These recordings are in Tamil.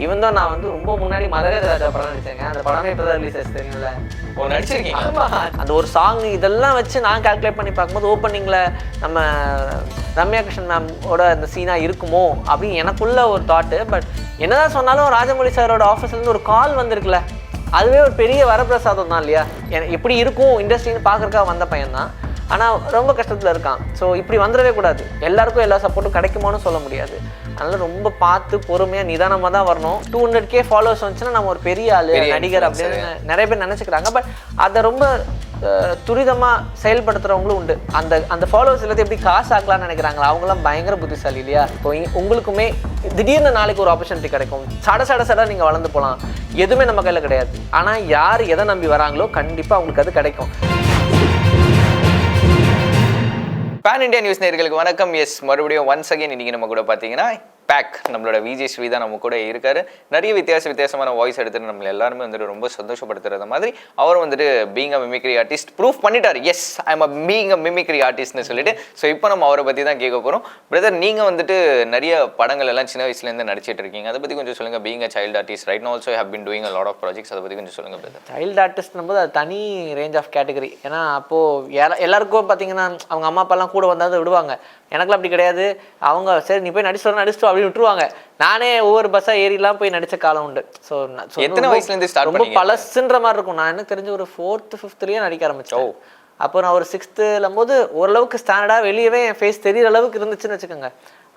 ஈவன் தான் நான் வந்து ரொம்ப முன்னாடி மதகஜ ராஜா படம் நடிச்சேங்க அந்த படமே இப்போ தான் ரிலீஸ் ஆச்சு தெரியும்ல? ஓ நடிச்சிருக்கீங்க? ஆமா. அந்த ஒரு சாங் இதெல்லாம் வச்சு நான் கால்குலேட் பண்ணி பார்க்கும்போது ஓப்பனிங்ல நம்ம ரம்யா கிருஷ்ணன் மேமோட அந்த சீனா இருக்குமோ அப்படின்னு எனக்குள்ள ஒரு தாட்டு பட் என்னதான் சொன்னாலும் ராஜமௌழி சாரோட ஆஃபீஸ்லேருந்து ஒரு கால் வந்திருக்குல்ல. அதுவே ஒரு பெரிய வரப்பிரசாதம் தான் இல்லையா எப்படி இருக்கும் இண்டஸ்ட்ரின்னு பார்க்கறதுக்காக வந்த பையன் தான் ஆனால் ரொம்ப கஷ்டத்தில் இருக்கான். ஸோ இப்படி வந்துடவே கூடாது. எல்லாருக்கும் எல்லா சப்போர்ட்டும் கிடைக்குமான்னு சொல்ல முடியாது. அதனால ரொம்ப பார்த்து பொறுமையாக நிதானமாக தான் வரணும். டூ ஹண்ட்ரட் கே ஃபாலோவர்ஸ் வந்துச்சுன்னா நம்ம ஒரு பெரிய ஆளு நடிகர். அப்படின்னு நிறைய பேர் நினச்சிக்கிறாங்க. பட் அதை ரொம்ப அஹ், துரிதமா செயல்படுத்துறவங்களும் உண்டு. அந்த அந்த ஃபாலோவர்ஸ் எல்லாத்தையும் எப்படி காசு ஆக்கலாம்னு நினைக்கிறாங்களா? அவங்களாம் பயங்கர புத்திசாலி இல்லையா? இப்போ உங்களுக்குமே திடீர்னு நாளைக்கு ஒரு ஆப்பர்ச்சுனிட்டி கிடைக்கும். சட சட சட நீங்க வளர்ந்து போகலாம். எதுவுமே நம்ம கையில கிடையாது. ஆனா யார் எதை நம்பி வராங்களோ கண்டிப்பா அவங்களுக்கு அது கிடைக்கும். பேன் இண்டியா நியூஸ் நேர்களுக்கு வணக்கம். எஸ் மறுபடியும் ஒன்ஸ் அகைன் இன்னைக்கு நம்ம கூட பார்த்தீங்கன்னா பேக் நம்மளோட விஜய் ஸ்ரீ தான் நம்ம கூட இருக்காரு. நிறைய வித்தியாச வித்தியாசமான வாய்ஸ் எடுத்துட்டு நம்ம எல்லாருமே வந்துட்டு ரொம்ப சந்தோஷப்படுத்துறது மாதிரி அவரும் வந்துட்டு being a mimicry artist proof பண்ணிட்டார். Yes I am a being a mimicry ஆர்டிஸ்ட்னு சொல்லிட்டு. ஸோ இப்போ நம்ம அவரை பற்றி தான் கேட்க போகிறோம் பிரதர் நீங்கள் வந்துட்டு நிறைய படங்கள் எல்லாம் சின்ன வயசுலேருந்து நடிச்சிட்டு இருக்கீங்க. அதை பற்றி கொஞ்சம் சொல்லுங்கள் being a child artist right also have been doing a lot of projects அதை பற்றி கொஞ்சம் சொல்லுங்கள் பிரதர் சைல்டு ஆர்டிஸ்ட்னும் போது அது தனி ரேஞ்ச் ஆஃப் கேட்டகரி ஏன்னா அப்போது எல்லாருக்கும் பார்த்தீங்கன்னா அவங்க அம்மா அப்பாலாம் கூட வந்தால் விடுவாங்க. எனக்குலாம் அப்படி கிடையாது. அவங்க சரி நீ போய் நடிச்சு நடிச்சுட்டு அப்படின்னு விட்டுருவாங்க. நானே ஒவ்வொரு பஸ்ஸாக ஏறிலாம் போய் நடிச்ச காலம் உண்டு. ஸோ எத்தனை வயசுல இருந்து start ரொம்ப? பழசுன்ற மாதிரி இருக்கும். நான் எனக்கு தெரிஞ்ச ஒரு ஃபோர்த்து ஃபிஃப்த்லேயே நடிக்க ஆரம்பிச்சேன் அப்போ நான் ஒரு சிக்ஸ்த்துலும் போது ஓரளவுக்கு ஸ்டாண்டர்டாக வெளியவே என் ஃபேஸ் தெரியிற அளவுக்கு இருந்துச்சுன்னு வச்சுக்கோங்க.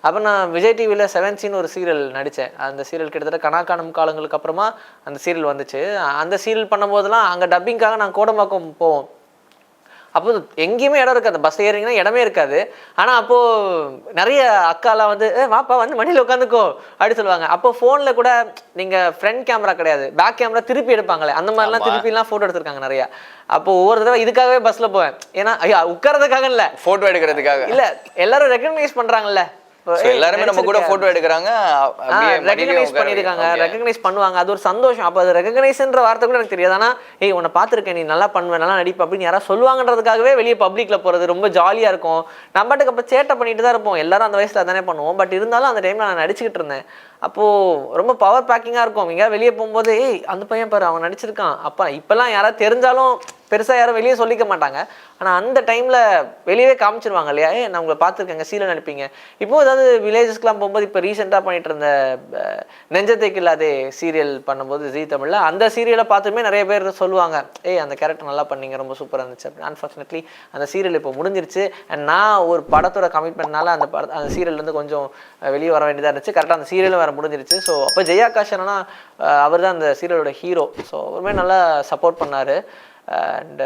அப்போ நான் விஜய் டிவியில் செவன் சீன் ஒரு சீரியல் நடித்தேன் அந்த சீரியல் கிட்டத்தட்ட கணக்காணும் காலங்களுக்கு அப்புறமா அந்த சீரியல் வந்துச்சு. அந்த சீரியல் பண்ணும்போதெல்லாம் அங்கே டப்பிங்காக நான் கோடம்பாக்கம் போவோம். அப்போ எங்கேயுமே இடம் இருக்காது. பஸ் ஏறிங்கன்னா இடமே இருக்காது. ஆனால் அப்போது நிறைய அக்காலாம் வந்து ஏ வாப்பா வந்து மடியில் உட்காந்துக்கோ அப்படி சொல்லுவாங்க. அப்போ ஃபோனில் கூட நீங்கள் ஃப்ரண்ட் கேமரா கிடையாது. பேக் கேமரா திருப்பி எடுப்பாங்களே. அந்த மாதிரிலாம். திருப்பிலாம் ஃபோட்டோ எடுத்திருக்காங்க நிறையா. அப்போ ஒவ்வொரு தடவை இதுக்காகவே பஸ்ஸில் போவேன். ஏன்னா ஐயா உட்காரதுக்காக இல்லை. ஃபோட்டோ எடுக்கிறதுக்காக. இல்லை எல்லாரும் ரெக்கக்னைஸ் பண்ணுறாங்கல்ல எல்லாருமே நம்ம கூட போட்டோ எடுக்கிறாங்க. Recognise Okay. ரெகனைஸ் பண்ணுவாங்க. அது ஒரு சந்தோஷம். அப்போ அது ரெகனைஸ்ன்ற வார்த்தை கூட எனக்கு தெரியாது. ஆனால் ஏய் உன்னை பார்த்துருக்கேன் நீ நல்லா பண்ணுவ நல்லா நடிப்ப அப்படின்னு யாராவது சொல்லுவாங்கன்றதுக்காகவே வெளியே பப்ளிக்ல போகிறது ரொம்ப ஜாலியாக இருக்கும். நம்ம பாட்டுக்கு அப்போ சேட்டை பண்ணிட்டு தான் இருப்போம். எல்லாரும் அந்த வயசில் தானே பண்ணுவோம். பட் இருந்தாலும் அந்த டைமில் நான் நடிச்சுக்கிட்டு இருந்தேன். அப்போது ரொம்ப பவர் பேக்கிங்காக இருக்கும். எங்கேயா வெளியே போகும்போது ஏய் அந்த பையன் பாரு அவன் நடிச்சிருக்கான். அப்பா இப்போல்லாம் யாராவது தெரிஞ்சாலும் பெருசாக யாரும் வெளியே சொல்லிக்க மாட்டாங்க. ஆனால் அந்த டைமில் வெளியவே காமிச்சிருவாங்க இல்லையா? ஏ நான் உங்களை பார்த்துருக்கேங்க சீலை நடிப்பீங்க இப்போ ஏதாவது வில்லேஜஸ்க்குலாம் போகும்போது இப்போ ரீசெண்டாக பண்ணிட்டு இருந்த அஹ், நெஞ்சத்தைக்கு இல்லாதே சீரியல் பண்ணும்போது ஜி தமிழில் அந்த சீரியலை பார்த்துமே நிறைய பேர் சொல்லுவாங்க ஏய் அந்த கேரக்டர் நல்லா பண்ணீங்க ரொம்ப சூப்பராக இருந்துச்சு. அப்படின்னு. அன்ஃபார்ச்சுனேட்லி அந்த சீரியல் இப்போ முடிஞ்சிருச்சு. அண்ட் நான் ஒரு படத்தோட கமிட்மெண்ட்னால அந்த பட அந்த சீரியல்லேருந்து கொஞ்சம் வெளியே வர வேண்டியதாக இருந்துச்சு. கரெக்டாக அந்த சீரியலும் வேறு முடிஞ்சிருச்சு. ஸோ அப்போ ஜெயாகாஷ் காஷனா அவர் தான் அந்த சீரியலோட ஹீரோ ஸோ அவருமே நல்லா சப்போர்ட் பண்ணார். அண்ட்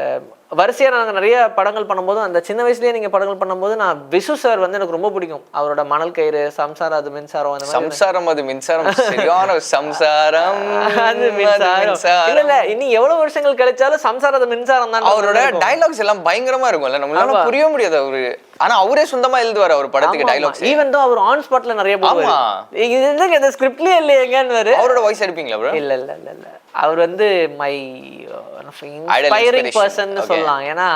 வரிசையாக நாங்கள் நிறைய படங்கள் பண்ணும்போது அந்த சின்ன வயசுலேயே நீங்கள் படங்கள் பண்ணும்போது நான் விசு சார் வந்து எனக்கு ரொம்ப பிடிக்கும். அவரோட மணல் கயிறு சம்சாரம் அது மின்சாரம் அந்த சம்சாரம் அது மின்சாரம். சரியான சம்சாரம். அது மின்சாரம். இல்ல இல்ல இனி எவ்வளவு வருஷங்கள் கழிச்சாலும் சம்சாரம் அது மின்சாரம் தான் அவரோட டைலாக்ஸ் எல்லாம் பயங்கரமா இருக்கும்ல. நம்மளால. புரிய முடியாது அவரு. ஆனா அவரே சொந்தமா எழுதுவாரு அவர் படத்துக்கு டைலாக்ஸ் ஈவன் தான் அவர் ஆன் ஸ்பாட்ல நிறைய ஆமா. இது என்னங்க இந்த ஸ்கிரிப்ட்லயே இல்லையேங்கன்னு அவரோட வாய்ஸ் எடுப்பீங்களா ப்ரோ இல்ல இல்ல இல்ல இல்ல. அவர் வந்து மை இன்ஸ்பைரிங். பர்சன். சொல்லலாம். ஏன்னா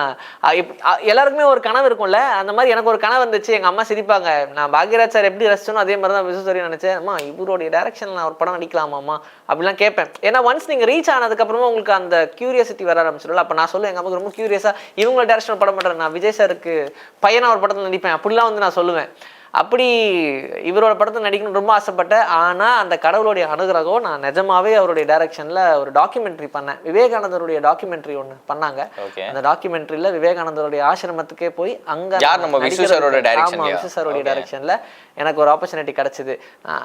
எல்லாருக்குமே ஒரு கனவு இருக்கும்ல? அந்த மாதிரி எனக்கு ஒரு கனவு இருந்துச்சு எங்க அம்மா சிரிப்பாங்க. நான் பாக்யராஜ் சார் எப்படி ரசிச்சனோ அதே மாதிரி தான் விசுசரி நினைச்சேன். அம்மா இவருடைய டைரக்ஷன்ல நான் ஒரு படம் நடிக்கலாமாம்மா? அப்படிலாம் கேட்பேன். ஏன்னா ஒன்ஸ் நீங்கள் ரீச் ஆனதுக்கப்புறமா உங்களுக்கு அந்த கியூரியாசிட்டி வர ஆரம்பிச்சிடல அப்போ நான் சொல்லுவேன் எங்கள் அம்மாவுக்கு ரொம்ப கியூரியஸாக இவங்கள டேரக்ஷன் படம் பண்ணுறேன் நான் விஜய் சாருக்கு பையனாக ஒரு படத்தில் நடிப்பேன். அப்படிலாம் வந்து நான் சொல்லுவேன். அப்படி இவரோட படத்தை நடிக்கணும்னு ரொம்ப ஆசைப்பட்டேன் ஆனா அந்த கடவுளுடைய அனுகிரகம் நான் நிஜமாவே அவருடைய டைரக்ஷன்ல ஒரு டாக்குமெண்ட்ரி பண்ணேன். விவேகானந்தருடைய டாக்குமெண்ட்ரி ஒன்று பண்ணாங்க. அந்த டாக்குமெண்ட்ரியில விவேகானந்தருடைய ஆசிரமத்துக்கே போய் அங்க யார் நம்ம விசு சாரோட. டைரக்ஷன்ல எனக்கு ஒரு ஆப்பர்ச்சுனிட்டி கிடைச்சது.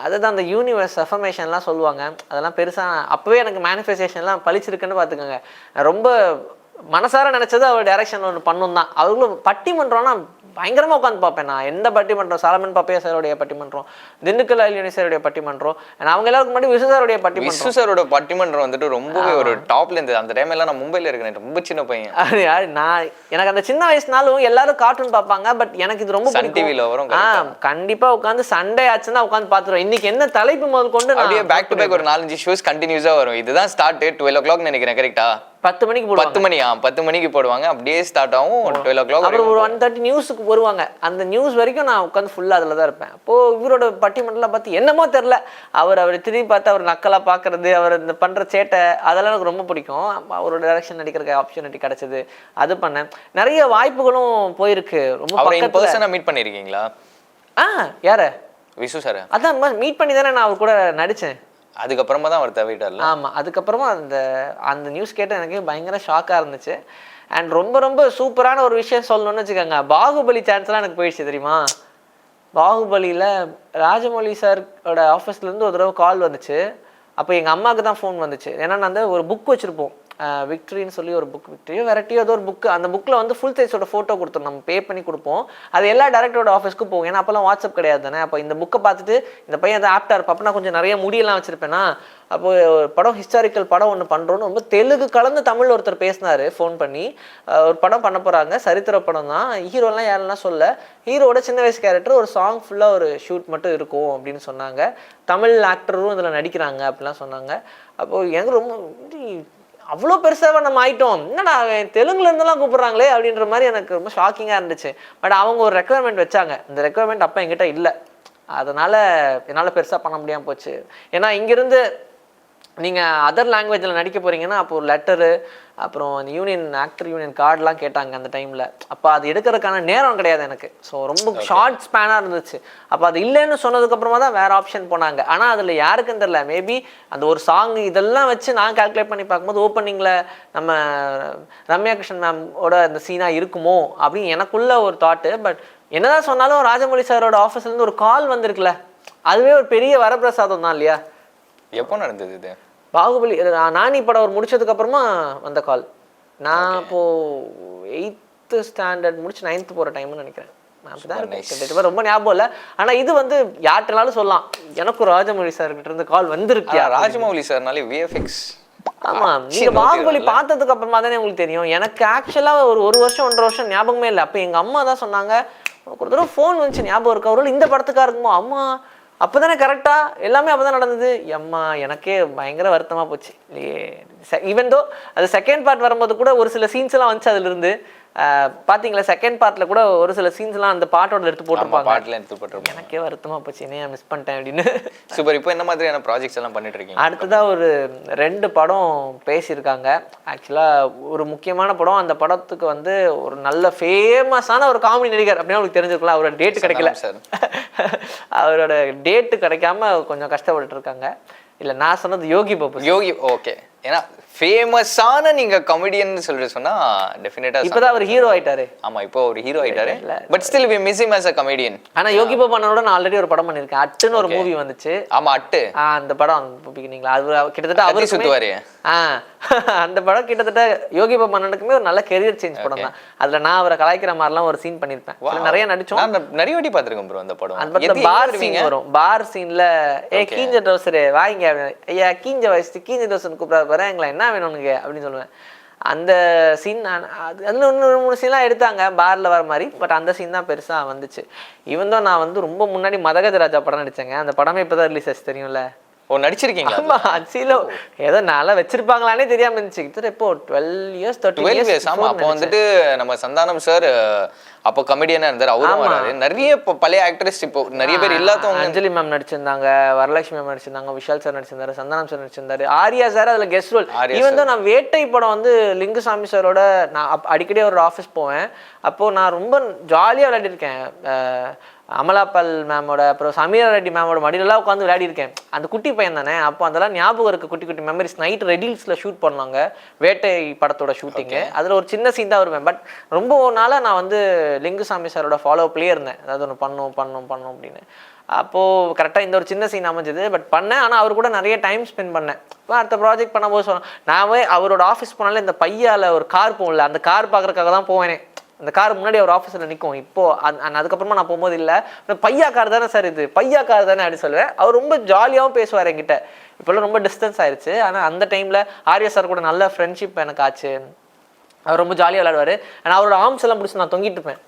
அதுதான் அந்த யூனிவர்ஸ் அஃபர்மேஷன்லாம் சொல்லுவாங்க. அதெல்லாம் பெருசா அப்பவே எனக்கு மேனிஃபெஸ்டேஷன்லாம் பளிச்சிருக்குன்னு பார்த்துக்கோங்க. ரொம்ப மனசார நினைச்சது அவர் டைரக்ஷன் ஒன்று பண்ணும் தான் அவங்களும் பட்டிமன்றம்னா பயங்கரமா உட்காந்து பார்ப்பேன் நான். எந்த பட்டிமன்றம்? சாலமன் பாப்பையா சாருடைய பட்டிமன்றம்? திண்டுக்கல் அலியனி சாருடைய பட்டிமன்றம்? and அவங்க எல்லாருக்கும் முன்னாடி விசு சாருடைய பட்டிமன்றம். விசு சாரோட பட்டிமன்றம் வந்துட்டு ரொம்பவே ஒரு டாப்ல இருந்தது. அந்த டைம் எல்லாம் நான் மும்பைல இருக்கிறேன் ரொம்ப சின்ன பையன். யாரு? நான் எனக்கு அந்த சின்ன வயசுனாலும் எல்லாரும் கார்ட்டூன் பார்ப்பாங்க. பட் எனக்கு இது ரொம்ப சன் டிவில வரும் ஆ correct கண்டிப்பா உட்காந்து சண்டே ஆச்சுன்னா உட்காந்து பாத்துருவேன் இன்னைக்கு என்ன தலைப்பு முதல் கொண்டு அப்படியே நான் பேக் டு பேக் ஒரு நாலஞ்சு ஷோஸ் கண்டினியூஸா வரும். இதுதான் ஸ்டார்ட் டுவெல் ஓ கிளாக் நினைக்கிறேன் கரெக்டா பத்து மணிக்கு பத்து மணி ஆ பத்து மணிக்கு போடுவாங்க. அப்படியே ஸ்டார்ட் ஆகும். டுவெல் ஓ கிளாக் அப்புறம் ஒரு ஒன் தேர்ட்டி நியூஸுக்கு வருவாங்க. அந்த நியூஸ் வரைக்கும் நான் உட்காந்து ஃபுல்லாக அதில் தான் இருப்பேன். அப்போ இவரோட பட்டிமன்றம்லாம் பார்த்து என்னமோ தெரில அவர் அவர் திரும்பி பார்த்து அவர் நக்கலாக பார்க்கறது அவர் இந்த பண்ணுற சேட்டை அதெல்லாம் எனக்கு ரொம்ப பிடிக்கும். அவரோட டைரக்ஷன் நடிக்கிறதுக்கு ஆப்பர்ச்சுனிட்டி கிடைச்சது. அது பண்ணேன். நிறைய வாய்ப்புகளும் போயிருக்கு. ரொம்ப பர்சனாக மீட் பண்ணியிருக்கீங்களா ஆ யார? விசு சார். அதான் மீட் பண்ணி தானே நான் அவர் கூட நடித்தேன் அதுக்கப்புறமா தான் அவர் தவிட்டார்ல? ஆமாம் அதுக்கப்புறமா அந்த அந்த நியூஸ் கேட்டு எனக்கு பயங்கர ஷாக்காக இருந்துச்சு. அண்ட் ரொம்ப ரொம்ப சூப்பரான ஒரு விஷயம் சொல்லணும்னு வச்சுக்கோங்க. பாகுபலி சான்ஸ்லாம் எனக்கு போயிடுச்சு தெரியுமா? பாகுபலியில் ராஜமௌழி சாரோட ஆஃபீஸ்லேருந்து ஒரு தடவை கால் வந்துச்சு. அப்போ எங்கள் அம்மாவுக்கு தான் ஃபோன் வந்துச்சு. ஏன்னா நான் வந்து ஒரு புக் வச்சுருப்போம். விக்ட்ரின்னு சொல்லி ஒரு புக் விக்ட்ரியோ வெரைட்டியோ ஏதோ ஒரு புக்கு அந்த புக்கில் வந்து ஃபுல் சைஸோட ஃபோட்டோ கொடுத்துரும். நம்ம பே பண்ணி கொடுப்போம். அது எல்லா டேரக்டரோட ஆஃபீஸ்க்கு போகும். ஏன்னா அப்போல்லாம் வாட்ஸ்அப் கிடையாது தானே. அப்போ இந்த புக்கை பார்த்துட்டு இந்த பையன் அதை ஆப்டாக இருப்பா அப்போ நான் கொஞ்சம் நிறைய முடியெல்லாம் வச்சுருப்பேன்னா அப்போ ஒரு படம் ஹிஸ்டாரிக்கல் படம் ஒன்று பண்ணுறோன்னு ரொம்ப தெலுங்கு கலந்து தமிழ் ஒருத்தர் பேசினார் ஃபோன் பண்ணி. ஒரு படம் பண்ண போகிறாங்க சரித்திர படம் தான். ஹீரோலாம் யாரெல்லாம் சொல்ல ஹீரோட சின்ன வயசு கேரக்டர் ஒரு சாங் ஃபுல்லாக ஒரு ஷூட் மட்டும் இருக்கும் அப்படின்னு சொன்னாங்க. தமிழ் ஆக்டரும் இதில் நடிக்கிறாங்க அப்படிலாம் சொன்னாங்க. அப்போது எனக்கு ரொம்ப அவ்வளோ பெருசாக நம்ம ஆயிட்டோம். என்னடா தெலுங்குலேருந்துலாம் கூப்பிட்றாங்களே அப்படின்ற மாதிரி எனக்கு ரொம்ப ஷாக்கிங்காக இருந்துச்சு. பட் அவங்க ஒரு ரெக்குவயர்மெண்ட் வச்சாங்க. இந்த ரெக்குவயர்மெண்ட் அப்போ என்கிட்ட இல்லை. அதனால் என்னால் பெருசாக பண்ண முடியாமல் போச்சு. ஏன்னா இங்கேருந்து நீங்கள் அதர் லாங்குவேஜில் நடிக்க போகிறீங்கன்னா அப்போ ஒரு லெட்டரு அப்புறம் அந்த யூனியன் ஆக்டர் யூனியன் கார்டெலாம் கேட்டாங்க அந்த டைமில் அப்போ அது எடுக்கிறதுக்கான நேரம் கிடையாது எனக்கு. ஸோ ரொம்ப ஷார்ட் ஸ்பேனாக இருந்துச்சு. அப்போ அது இல்லைன்னு சொன்னதுக்கப்புறமா தான் வேறு ஆப்ஷன் போனாங்க. ஆனால் அதில் யாருக்கும் தெரில மேபி அந்த ஒரு சாங் இதெல்லாம் வச்சு நான் கால்குலேட் பண்ணி பார்க்கும்போது ஓப்பனிங்கில் நம்ம ரம்யா கிருஷ்ணன் மேமோட அந்த சீனாக இருக்குமோ? அப்படின்னு எனக்குள்ள ஒரு தாட்டு பட் என்னதான் சொன்னாலும் ராஜமௌழி சாரோட ஆஃபீஸ்லேருந்து ஒரு கால் வந்திருக்குல்ல. அதுவே ஒரு பெரிய வரப்பிரசாதம் தான் இல்லையா? எப்போ நடந்தது இது? பாகுபலி நான் படம் ஒரு முடிச்சதுக்கு அப்புறமா வந்த கால் நான் இப்போ எயித்து ஸ்டாண்டர்ட் முடிச்சு நைன்த்து போகிற டைம்னு நினைக்கிறேன். நான் அப்படிதான் இருக்கேன். ரொம்ப ஞாபகம் இல்லை. ஆனா இது வந்து யார்கிட்டனாலும் சொல்லலாம். எனக்கும் ராஜமௌழி சார் கிட்ட இருந்து கால் வந்திருக்கியா ராஜமௌலி சார்னாலே விஎஃப்எக்ஸ் ஆமா நீங்க பாகுபலி பார்த்ததுக்கு அப்புறமா தானே உங்களுக்கு தெரியும். எனக்கு ஆக்சுவலா ஒரு ஒரு வருஷம் ஒன்றரை வருஷம் ஞாபகமே இல்லை. அப்ப எங்க அம்மா தான் சொன்னாங்க. ஒரு தடவை ஃபோன் வந்துச்சு ஞாபகம் இருக்கா. ஒரு இந்த படத்துக்கா இருக்குமோ அம்மா அப்பதானே கரெக்டாக எல்லாமே அப்பதான் நடந்தது. அம்மா எனக்கே பயங்கர வருத்தமாக போச்சு. இல்லையே. ஈவன் தோ அது செகண்ட் பார்ட் வரும்போது கூட ஒரு சில சீன்ஸ் எல்லாம் வந்துச்சு அதுலேருந்து பாத்தீங்களா செகண்ட் பார்ட்ல கூட ஒரு சில சீன்ஸ் எல்லாம் அந்த பாட்டோட எடுத்து போட்டிருப்பாங்க. பாட்டில் எடுத்து போட்டிருப்போம் எனக்கே வருத்தமா போச்சு என்ன மிஸ் பண்ணிட்டேன் அப்படின்னு. சூப்பர். இப்போ என்ன மாதிரியான ப்ராஜெக்ட்ஸ் எல்லாம் பண்ணிட்டு இருக்கீங்க? அடுத்ததா ஒரு ரெண்டு படம் பேசியிருக்காங்க. ஆக்சுவலாக ஒரு முக்கியமான படம் அந்த படத்துக்கு வந்து ஒரு நல்ல ஃபேமஸான ஒரு காமெடி நடிகர் அப்படின்னு உங்களுக்கு தெரிஞ்சிருக்கலாம் அவரோட டேட் கிடைக்கல. சார். அவரோட டேட்டு கிடைக்காம கொஞ்சம் கஷ்டப்பட்டுட்டு இருக்காங்க. இல்லை நான் சொன்னது யோகி பாபு யோகி ஓகே ஏன்னா ஃபேமஸான நீங்க கமெடியன் சொல்லிட்டு சொன்னா டெஃபினட்டா இப்போதான் அவர் ஹீரோ ஆயிட்டாரு. ஆமா இப்போ ஒரு ஹீரோ ஆயிட்டாரு. But still we miss him as a comedian. ஆனா யோகி பாபு அண்ணனோட நான் ஆல்ரெடி ஒரு படம் பண்ணியிருக்கேன். அட்டுன்னு ஒரு மூவி வந்துச்சு. ஆமா அட்டு. அந்த படம் பிகினிங்ல அது கிட்டத்தட்ட அவருக்கு சுத்துவாரு. அந்த படம் கிட்டத்தட்ட யோகி பாபு அண்ணனுக்குமே ஒரு நல்ல கெரியர் சேஞ்ச் படம் தான். அதுல நான் அவரை கலாய்க்கிற மாதிரிலாம் ஒரு சீன் பண்ணியிருப்பேன். அதுல நிறைய நடிச்சோம். நிறைய வாட்டி பார்த்திருக்கேன் ப்ரோ அந்த படம். அந்த பார் சீன்? வரும். பார் சீன்ல ஏ கீஞ்ச ட்ரௌசரு அப்படின்னு. ஐயா கீஞ்ச வயசு கீஞ்ச ட்ரௌசர் கூப்பிடாத வரேன் எங்களை என்ன வேணும்னுங்க? அப்படின்னு சொல்லுவேன். அந்த சீன் நான் அது அதில் இன்னும் மூணு சீன்லாம் எடுத்தாங்க பார்ல வர மாதிரி. பட் அந்த சீன் தான் பெருசா வந்துச்சு. இவன் தான் நான் வந்து ரொம்ப முன்னாடி மதகஜ ராஜா படம் நடிச்சேங்க. அந்த படமே இப்பதான் ரிலீஸ் ஆச்சு தெரியும்ல? ஓ நடிச்சிருக்கீங்களா ஆமா அச்சிலோ ஏதோ நல்லா வச்சிருப்பாங்களானே தெரியாம இருந்துச்சு. கிட்டத்தட்ட இப்போ டுவெல் இயர்ஸ் தேர்ட்டி இயர்ஸ் ஆமா. அப்போ வந்துட்டு நம்ம சந்தானம் சார் அப்போ கமெடியனா இருந்தாரு அவரும் வராரு. நிறைய இப்போ பழைய ஆக்ட்ரஸ் இப்போ நிறைய பேர் இல்லாதவங்க அஞ்சலி மேம் நடிச்சிருந்தாங்க வரலட்சுமி மேம் நடிச்சிருந்தாங்க விஷால் சார் நடிச்சிருந்தாரு சந்தானம் சார் நடிச்சிருந்தாரு. ஆர்யா சார் அதுல கெஸ்ட் ரோல் ஈவன் தான் நான் வேட்டை படம் வந்து லிங்குசாமி சாரோட நான் அடிக்கடி ஒரு ஆஃபீஸ் போவேன். அப்போ நான் ரொம்ப ஜாலியா விளையாடிருக்கேன். அமலாபால் மேமோட அப்புறம் சமீரா ரெட்டி மேமோட மடியிலலாம் உட்காந்து விளையாடிருக்கேன் அந்த குட்டி பையன் தானே? அப்போ அதெல்லாம் ஞாபகம் இருக்கு குட்டி குட்டி மெமரிஸ் நைட் ரெடில்ஸில் ஷூட் பண்ணாங்க. வேட்டை படத்தோட ஷூட்டிங்கு அதில் ஒரு சின்ன சீன் தான் வருவேன். பட் ரொம்ப நாளாக நான் வந்து லிங்குசாமி சாரோட ஃபாலோ பிளே இருந்தேன். அதாவது ஒன்று பண்ணும் பண்ணும் பண்ணும் அப்படின்னு. அப்போது கரெக்டாக இந்த ஒரு சின்ன சீன் அமைஞ்சது. பட் பண்ணேன். ஆனால் அவர் கூட நிறைய டைம் ஸ்பெண்ட் பண்ணேன். இப்போ அடுத்த ப்ராஜெக்ட் பண்ணும்போது சொன்னேன் நான் அவரோட ஆஃபீஸ் போனாலே இந்த பையால ஒரு கார் போகல அந்த கார் பார்க்கறதுக்காக தான் போவேனே. அந்த கார் முன்னாடி அவர் ஆஃபீஸில் நிற்கும் இப்போது அந் அதுக்கப்புறமா நான் போகும்போது இல்லை. பையா கார் தானே சார் இது? பையா கார் தானே அப்படின்னு சொல்லுவேன். அவர் ரொம்ப ஜாலியாகவும் பேசுவார் என்கிட்ட. இப்போல்லாம் ரொம்ப டிஸ்டன்ஸ் ஆயிடுச்சு ஆனால் அந்த டைமில் ஆர்யா சார் கூட நல்ல ஃப்ரெண்ட்ஷிப் எனக்கு ஆச்சு. அவர் ரொம்ப ஜாலியாக விளையாடுவார். ஆனால் அவரோட ஆர்ம்ஸ் எல்லாம் பிடிச்சி நான் தொங்கிட்டு இருப்பேன்.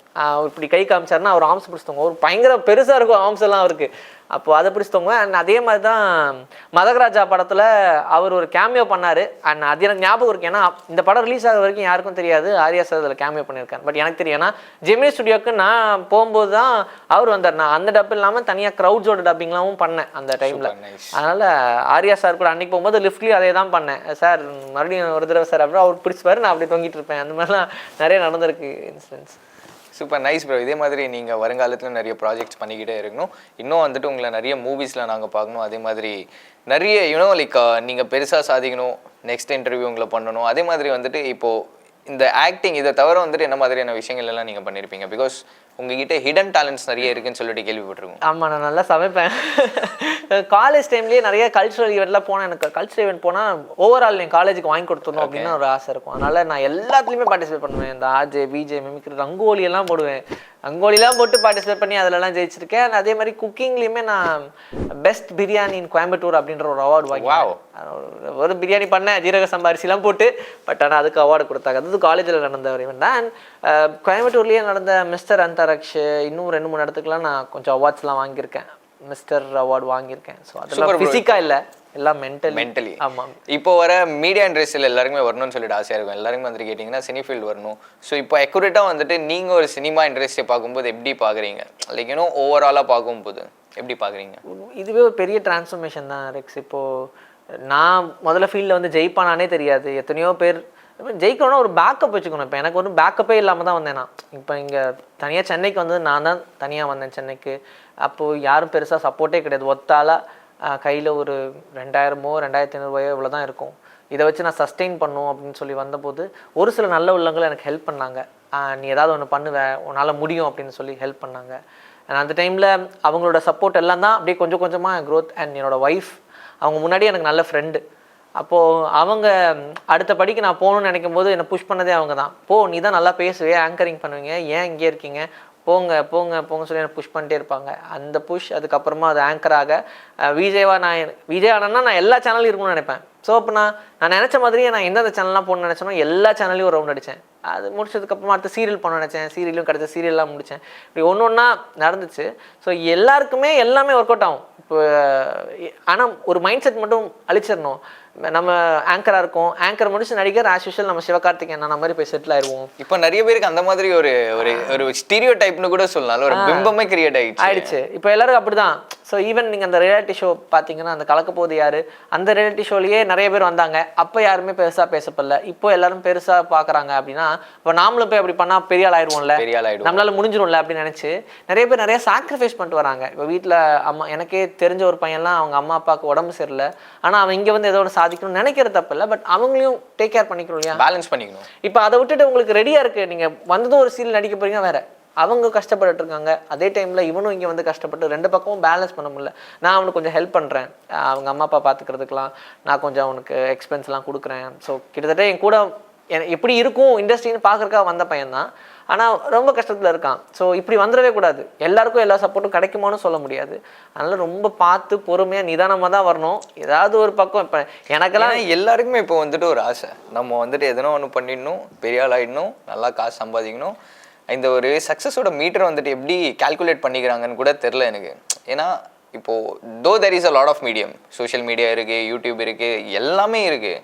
இப்படி கை காமிச்சாருன்னா அவர் ஆர்ம்ஸ் பிடிச்சி தொங்க ஒரு பயங்கர பெருசாக இருக்கும் ஆர்ம்ஸ் எல்லாம் அவருக்கு. அப்போ அதை பிடிச்சி தொங்குவேன் அண்ட் அதே மாதிரி தான் மதகராஜா படத்தில் அவர் ஒரு கேமியோ பண்ணார். அண்ட் அது எனக்கு ஞாபகம் இருக்கு. ஏன்னா இந்த படம் ரிலீஸ் ஆகிற வரைக்கும் யாருக்கும் தெரியாது. ஆர்யா சார் அதில் கேமியோ பண்ணியிருக்காரு. பட் எனக்கு தெரியும். ஏன்னா ஜெமினி ஸ்டுடியோக்கு நான் போகும்போது தான் அவர் வந்தார். நான் அந்த டப் இல்லாமல் தனியாக க்ரௌட்ஸோட டப்பிங்லாமும் பண்ணேன் அந்த டைமில். அதனால் ஆர்யா சார் கூட அன்னைக்கு போகும்போது லிஃப்ட்லேயும் அதே தான் பண்ணேன். சார் மறுபடியும் ஒரு தடவை சார் அப்புறம் அவர் பிடிச்சிப்பாரு. நான் அப்படி தொங்கிட்டு இருப்பேன். அந்த மாதிரிலாம் நிறைய நடந்திருக்கு இன்சிடென்ட்ஸ் சூப்பர் நைஸ் ப்ரோ இதே மாதிரி நீங்கள் வருங்காலத்தில் நிறைய ப்ராஜெக்ட்ஸ் பண்ணிக்கிட்டே இருக்கணும். இன்னும் வந்துட்டு உங்களை நிறைய மூவிஸில் நாங்கள் பார்க்கணும். அதே மாதிரி நிறைய யூனோ லைக் நீங்கள் பெருசாக சாதிக்கணும். நெக்ஸ்ட் இன்டர்வியூ உங்களை பண்ணணும். அதே மாதிரி வந்துட்டு இப்போது இந்த ஆக்டிங் இதை தவிர வந்துட்டு என்ன மாதிரியான விஷயங்கள் எல்லாம் நீங்கள் பண்ணியிருப்பீங்க பிகாஸ் உங்ககிட்ட ஹிடன் டேலண்ட்ஸ் நிறைய இருக்குன்னு சொல்லிட்டு கேள்விப்பட்டிருக்கோம். ஆமாம் நான் நல்லா சமைப்பேன். காலேஜ் டைம்லேயே நிறைய கல்ச்சுரல் ஈவெண்ட்லாம் போனால் எனக்கு கல்ச்சுரல் ஈவெண்ட் போனால் ஓவரால் என் காலேஜுக்கு வாங்கி கொடுத்துடணும் அப்படின்னு ஒரு ஆசை இருக்கும். அதனால் நான் எல்லாத்துலேயுமே பார்ட்டிசிபேட் பண்ணுவேன். இந்த ஆர்ஜே பிஜே மிமிக்ரி ரங்கோலி எல்லாம் போடுவேன். ரங்கோலிலாம் போட்டு பார்ட்டிசிபேட் பண்ணி அதிலலாம் ஜெயிச்சிருக்கேன். அதே மாதிரி குக்கிங்லேயுமே நான் பெஸ்ட் பிரியாணி இன் கோயம்புத்தூர் அப்படின்ற ஒரு அவார்டு வாங்கி. ஒரு பிரியாணி பண்ணேன். ஜீரக சம்பா அரிசிலாம் போட்டு பட் ஆனால் அதுக்கு அவார்டு கொடுத்தாங்க. அது காலேஜில் நடந்த ஒரு event தான். கோயம்புத்தூர்லேயே நடந்த மிஸ்டர் அந்தரக்ஷ் இன்னும் ரெண்டு மூணு இடத்துக்குலாம் நான் கொஞ்சம் அவார்ட்ஸ்லாம் வாங்கியிருக்கேன். மிஸ்டர் அவார்டு வாங்கியிருக்கேன். ஸோ அதெல்லாம். ஃபிசிக்காக இல்லை எல்லாம் மென்டலி மென்டலி ஆமாம் இப்போ வர மீடியா இண்டஸ்ட்ரியில் எல்லாருமே வரணும்னு சொல்லிட்டு ஆசையாக இருக்கும். எல்லாருமே வந்துட்டு கேட்டிங்கன்னா சினி ஃபீல்டு வரணும். ஸோ இப்போ அக்குரேட்டாக வந்துட்டு நீங்கள் ஒரு சினிமா இண்டஸ்ட்ரியை பார்க்கும்போது எப்படி பார்க்குறீங்க? லைக் இன்னும் ஓவராலாக பார்க்கும்போது எப்படி பார்க்குறீங்க? இதுவே ஒரு பெரிய டிரான்ஸ்ஃபர்மேஷன் தான் ரெக்ஸ் இப்போது நான் முதல்ல ஃபீல்டில் வந்து ஜெயிப்பானானே தெரியாது. எத்தனையோ பேர் ஜெயிக்கணும்னா ஒரு பேக்கப் வச்சுக்கணும். இப்போ எனக்கு ஒரு பேக்கப்பே இல்லாமல் தான் வந்தேன் நான். இப்போ இங்கே தனியாக சென்னைக்கு வந்து நான் தான் தனியாக வந்தேன் சென்னைக்கு. அப்போது யாரும் பெருசாக சப்போர்ட்டே கிடையாது. ஒத்தாலாக கையில் ஒரு ரெண்டாயிரமோ ரெண்டாயிரத்தி ஐநூறுபாயோ இவ்வளோ தான் இருக்கும். இதை வச்சு நான் சஸ்டெயின் பண்ணும் அப்படின்னு சொல்லி வந்தபோது ஒரு சில நல்ல உள்ளங்கள் எனக்கு ஹெல்ப் பண்ணாங்க. நீ ஏதாவது ஒன்று பண்ணுவ உன்னால் முடியும் அப்படின்னு சொல்லி ஹெல்ப் பண்ணாங்க. அண்ட் அந்த டைமில் அவங்களோட சப்போர்ட் எல்லாம் தான் அப்படியே கொஞ்சம் கொஞ்சமாக க்ரோத் அண்ட் என்னோட ஒய்ஃப் அவங்க முன்னாடி எனக்கு நல்ல ஃப்ரெண்டு அப்போது அவங்க அடுத்த படிக்கு நான் போகணும்னு நினைக்கும் போது என்னை புஷ் பண்ணதே அவங்க தான். போ நீ தான் நல்லா பேசுவே ஆங்கரிங் பண்ணுவீங்க ஏன் இங்கே இருக்கீங்க? போங்க போங்க போங்க சொல்லி எனக்கு புஷ் பண்ணிட்டே இருப்பாங்க. அந்த புஷ் அதுக்கப்புறமா அது ஆங்கராக விஜயவா நான் விஜய் ஆனன்னா நான் எல்லா சேனலும் இருக்கணும்னு நினைப்பேன். ஸோ அப்போ நான் நான் நினச்ச மாதிரியே நான் எந்தெந்த சேனல்லாம் போகணும்னு நினச்சேனோ எல்லா சேனல்லையும் ஒரு ரவுண்ட் அடித்தேன் அது முடிச்சதுக்கப்புறமா அடுத்து சீரியல் பண்ண நினச்சேன். சீரியலும் கிடச்ச சீரியல்லாம் முடித்தேன் இப்படி ஒன்று ஒன்றா நடந்துச்சு. ஸோ எல்லாருக்குமே எல்லாமே ஒர்க் அவுட் ஆகும். இப்போ ஆனால் ஒரு மைண்ட் செட் மட்டும் அழிச்சிடணும். நம்ம ஆங்கராக இருக்கோம். ஆங்கர் முடிச்சு நடிகர் ஆஸ் யூஷுவல் நம்ம சிவகார்த்திகேயன் அந்த மாதிரி போய் செட்டில் ஆயிடுவோம் இப்போ நிறைய பேருக்கு அந்த மாதிரி ஒரு ஒரு ஒரு ஸ்டீரியோ டைப்னு கூட சொல்லலாம். ஒரு பிம்பமே கிரியேட் ஆயிடுச்சு. ஆயிடுச்சு. இப்போ எல்லாரும் அப்படிதான். ஸோ ஈவன் நீங்கள் அந்த ரியாலிட்டி ஷோ பார்த்தீங்கன்னா அந்த கலக்க போகுது யாரு? அந்த ரியாலிட்டி ஷோலயே நிறைய பேர் வந்தாங்க. அப்போ யாருமே பெருசாக பேசப்படல. இப்போ எல்லாரும் பெருசாக பார்க்குறாங்க அப்படின்னா இப்போ நாமளும் போய் அப்படி பண்ணால் பெரிய ஆள் ஆயிடுவோம்ல? பெரிய ஆள் ஆயிடுவோம். நம்மளால முடிஞ்சிடும்ல அப்படின்னு நினச்சி நிறைய பேர் நிறைய சாக்ரிஃபைஸ் பண்ணிட்டு வராங்க. இப்போ வீட்டில் அம்மா எனக்கே தெரிஞ்ச ஒரு பையன்லாம் அவங்க அம்மா அப்பாவுக்கு உடம்பு சரியில்லை. ஆனால் அவன் இங்கே வந்து ஏதோ ஒன்று சாதிக்கணும்னு நினைக்கிற தப்பு இல்லை பட் அவங்களையும் டேக் கேர் பண்ணிக்கணும் இல்லையா? பேலன்ஸ் பண்ணிக்கணும். இப்போ அதை விட்டுட்டு உங்களுக்கு ரெடியாக இருக்கு. நீங்கள் வந்ததும் ஒரு சீரியல் நடிக்க போறீங்க வேற. அவங்க கஷ்டப்பட்டுட்டு இருக்காங்க அதே டைமில் இவனும் இங்கே வந்து கஷ்டப்பட்டு ரெண்டு பக்கமும் பேலன்ஸ் பண்ண முடியல. நான் அவனுக்கு கொஞ்சம் ஹெல்ப் பண்ணுறேன் அவங்க அம்மா அப்பா பார்த்துக்கிறதுக்கெலாம் நான் கொஞ்சம் அவனுக்கு எக்ஸ்பென்ஸ்லாம் கொடுக்குறேன். ஸோ கிட்டத்தட்ட என் கூட எப்படி இருக்கும் இண்டஸ்ட்ரின்னு பார்க்குறக்கா வந்த பையன்தான். ஆனால் ரொம்ப கஷ்டத்தில் இருக்கான். ஸோ இப்படி வந்துடவே கூடாது. எல்லாருக்கும் எல்லா சப்போர்ட்டும் கிடைக்குமான்னு சொல்ல முடியாது. அதனால் ரொம்ப பார்த்து பொறுமையாக நிதானமாக தான் வரணும். ஏதாவது ஒரு பக்கம் இப்போ எனக்கெல்லாம் எல்லாருக்குமே இப்போ வந்துட்டு ஒரு ஆசை. நம்ம வந்துட்டு எதனா ஒன்று பண்ணிடணும் பெரிய ஆள் நல்லா காசு சம்பாதிக்கணும். இந்த ஒரு சக்ஸஸோட மீட்டர் வந்துட்டு எப்படி கால்குலேட் பண்ணிக்கிறாங்கன்னு கூட தெரில எனக்கு. ஏன்னா இப்போ though there is a lot of medium social media இருக்கு யூடியூப் இருக்கு எல்லாமே இருக்கு.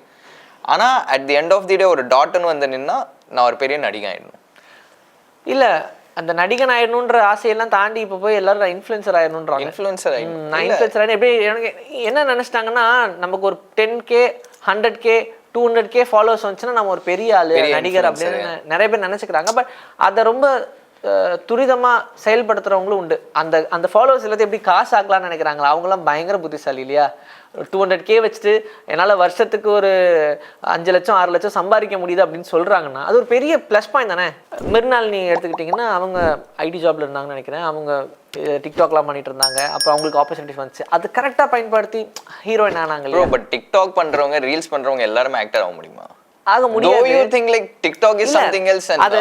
ஆனா at the end of the day ஒரு டாட்னு வந்து நின்னா நான் ஒரு பெரிய நடிகை ஆயிடணும். இல்ல அந்த நடிகன் ஆயிடணுன்ற ஆசையெல்லாம் தாண்டி இப்போ போய் எல்லாரும் இன்ஃப்ளூயன்சர் ஆயிடணுன்றாங்க. இன்ஃப்ளூயன்சர் நான் இன்ஃப்ளூயன்சர் ஆயிடும் எப்படி எனக்கு என்ன நினைச்சிட்டாங்கன்னா நமக்கு ஒரு ten K hundred K two hundred K followers வந்துச்சுன்னா நம்ம ஒரு பெரிய ஆளு நடிகர். அப்படின்னு நிறைய பேர் நினைச்சுக்கிறாங்க பட் அதை ரொம்ப துரிதமாக செயல்படுத்துகிறவங்களும் செயல்படுத்துறவங்களும் உண்டு. அந்த அந்த ஃபாலோவர்ஸ் எல்லாத்தையும் எப்படி காசு ஆக்கலாம்னு நினைக்கிறாங்களா? அவங்களாம் பயங்கர புத்திசாலி இல்லையா? டூ ஹண்ட்ரட் கே வச்சுட்டு என்னால் வருஷத்துக்கு ஒரு அஞ்சு லட்சம் ஆறு லட்சம் சம்பாதிக்க முடியுது அப்படின்னு சொல்கிறாங்கன்னா அது ஒரு பெரிய ப்ளஸ் பாயிண்ட் தானே? மறுநாள் நீ எடுத்துக்கிட்டிங்கன்னா அவங்க ஐடி ஜாப்ல இருந்தாங்கன்னு நினைக்கிறேன். அவங்க டிக்டாக்லாம் பண்ணிட்டு இருந்தாங்க. அப்புறம் அவங்களுக்கு ஆப்பர்ச்சுனிட்டிஸ் வந்துச்சு. அது கரெக்டாக பயன்படுத்தி ஹீரோயின் ஆனாங்க ப்ரோ பட் டிக்டாக் பண்ணுறவங்க ரீல்ஸ் பண்ணுறவங்க எல்லாருமே ஆக்டர் ஆக முடியுமா? ஆக முடியாது. இல்ல, something else and அத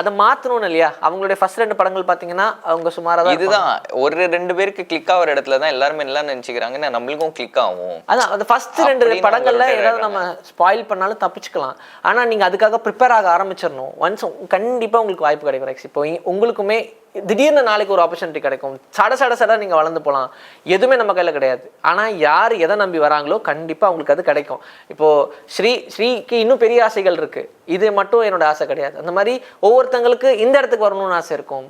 அதை மாத்தணும் இல்லையா? அவங்களுடைய ஃபர்ஸ்ட் ரெண்டு படங்கள் பாத்தீங்கன்னா அவங்க சுமாரா தான். இதுதான். ஒரு ரெண்டு பேருக்கு கிளிக் ஆகிற இடத்துல தான் எல்லாருமே எல்லாம் நினைச்சுக்கிறாங்கன்னா நம்மளுக்கும் கிளிக் ஆகும். அதான் அந்த ஃபர்ஸ்ட் ரெண்டு படங்கள்ல ஏதாவது நம்ம ஸ்பாயில் பண்ணாலும் தப்பிச்சுக்கலாம். ஆனா நீங்க அதுக்காக ப்ரிப்பேர் ஆக ஆரம்பிச்சிடணும். ஒன்ஸ் கண்டிப்பா உங்களுக்கு வாய்ப்பு கிடைக்கும். இப்போ உங்களுக்குமே திடீர்னு நாளைக்கு ஒரு ஆப்பர்ச்சுனிட்டி கிடைக்கும். சட சட சட நீங்கள் வளர்ந்து போகலாம் எதுவுமே நம்ம கையில் கிடையாது. ஆனால் யார் எதை நம்பி வராங்களோ கண்டிப்பாக அவங்களுக்கு அது கிடைக்கும். இப்போது ஸ்ரீ ஸ்ரீக்கு இன்னும் பெரிய ஆசைகள் இருக்குது இது மட்டும் என்னோட ஆசை கிடையாது. அந்த மாதிரி ஒவ்வொருத்தங்களுக்கு இந்த இடத்துக்கு வரணும்னு ஆசை இருக்கும்.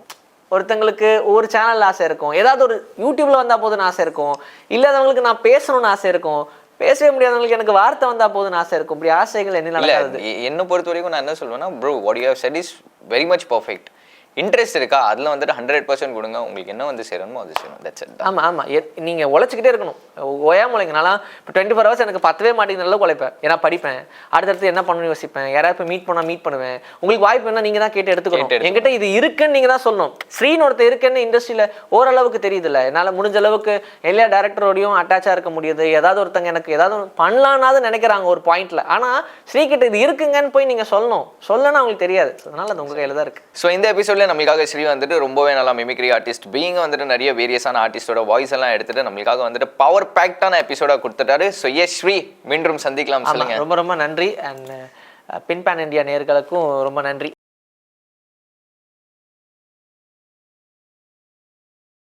ஒருத்தங்களுக்கு ஒவ்வொரு சேனல்ல ஆசை இருக்கும். ஏதாவது ஒரு யூடியூப்ல வந்தா போதும்னு ஆசை இருக்கும். இல்லாதவங்களுக்கு நான் பேசணும்னு ஆசை இருக்கும். பேசவே முடியாதவங்களுக்கு எனக்கு வார்த்தை வந்தா போதும்னு ஆசை இருக்கும். இப்படி ஆசைகள் என்ன நடக்காது என்னை பொறுத்த வரைக்கும் நான் என்ன சொல்லுவேன்னா bro what you have said is very much perfect interest இருக்கா? அதுல வந்துட்டு ஹண்ட்ரட் பர்சன்ட் கொடுங்க. உங்களுக்கு என்ன வந்து சேரணுமோ அது சேரும். தட்ஸ் இட் ஆமா ஆமா. எ- நீங்க உழைச்சிக்கிட்டே இருக்கணும். ஓயாம உழைங்க நான்லாம் இப்போ டுவெண்ட்டி ஃபோர் ஹவர்ஸ் எனக்கு பத்தவே மாட்டேங்குது. நல்லா உழைப்பேன். ஏன்னா படிப்பேன். அடுத்தடுத்து என்ன பண்ணணும்னு யோசிப்பேன். யாராவது மீட் பண்ணா மீட் பண்ணுவேன். உங்களுக்கு வாய்ப்பு என்ன நீங்க தான் கேட்டு எடுத்துக்கணும். கேட்டு எடுத்துக்கணும். என்கிட்ட இது இருக்குன்னு நீங்க தான் சொல்லணும். ஸ்ரீன்னு ஒருத்தர் இருக்குன்னு இண்டஸ்ட்ரியில ஓரளவுக்கு தெரியுதுல்ல. என்னால முடிஞ்ச அளவுக்கு எல்லா டேரக்டரோடையும் அட்டாச்சா இருக்க முடியுது. ஏதாவது ஒருத்தங்க எனக்கு ஏதாவது பண்ணலான்னாவது நினைக்கிறாங்க ஒரு பாயிண்ட்ல ஆனா ஸ்ரீ கிட்ட இது இருக்குங்கன்னு போய் நீங்க சொல்லணும். சொல்லணும்னா அவங்களுக்கு தெரியாது. அதனால அது உங்க கையில தான் இருக்கு. ஸோ இந்த எபிசோட்ல நம்மளுக்காக ஸ்ரீ வந்துட்டு ரொம்பவே நல்லா மிமிக்ரி ஆர்டிஸ்ட் பீயிங் வந்துட்டு நிறைய வேரியஸான ஆர்டிஸ்டோட வாய்ஸ் எல்லாம் எடுத்துட்டு நம்மளுக்காக வந்துட்டு பவர் பேக்டான எபிசோடா கொடுத்துட்டாரு. ஸோ எஸ் ஸ்ரீ மீண்டும் சந்திக்கலாம். சொல்லுங்க. ரொம்ப ரொம்ப நன்றி. அண்ட் பின் பேன் இந்தியா நேர்களுக்கும் ரொம்ப நன்றி.